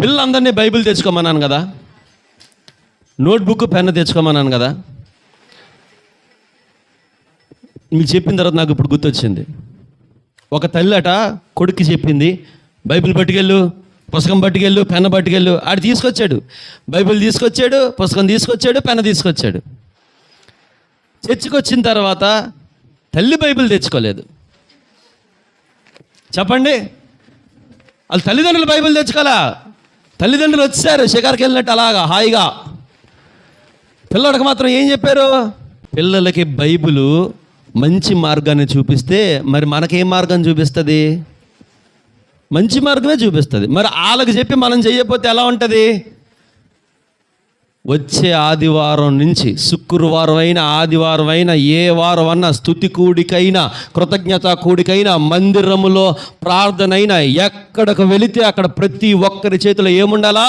పిల్లలందరినీ బైబిల్ తెచ్చుకోమన్నాను కదా. Notebook pen తెచ్చుకోమన్నాను కదా. మీకు చెప్పిన తర్వాత నాకు ఇప్పుడు గుర్తొచ్చింది. ఒక తల్లి అట కొడుక్కి చెప్పింది బైబిల్ పట్టుకెళ్ళు పుస్తకం పట్టుకెళ్ళు పెన్ను పట్టుకెళ్ళు ఆడు తీసుకొచ్చాడు. బైబిల్ తీసుకొచ్చాడు పుస్తకం తీసుకొచ్చాడు పెన్ను తీసుకొచ్చాడు. చర్చికి వచ్చిన తర్వాత తల్లి బైబిల్ తెచ్చుకోలేదు. చెప్పండి. వాళ్ళ తల్లిదండ్రులు బైబిల్ తెచ్చుకోవాలా తల్లిదండ్రులు వచ్చారు షికార్కి వెళ్ళినట్టు అలాగా హాయిగా. పిల్లడికి మాత్రం ఏం చెప్పారు? పిల్లలకి బైబులు మంచి మార్గాన్ని చూపిస్తే మరి మనకేం మార్గం చూపిస్తుంది? మంచి మార్గమే చూపిస్తుంది. మరి వాళ్ళకి చెప్పి మనం చేయకపోతే ఎలా ఉంటుంది? వచ్చే ఆదివారం నుంచి శుక్రవారం అయినా ఆదివారం అయినా ఏ వారం అన్నా స్థుతి కూడికైనా కృతజ్ఞత కూడికైనా మందిరములో ప్రార్థనైనా ఎక్కడికి వెళితే అక్కడ ప్రతి ఒక్కరి చేతిలో ఏముండాలా?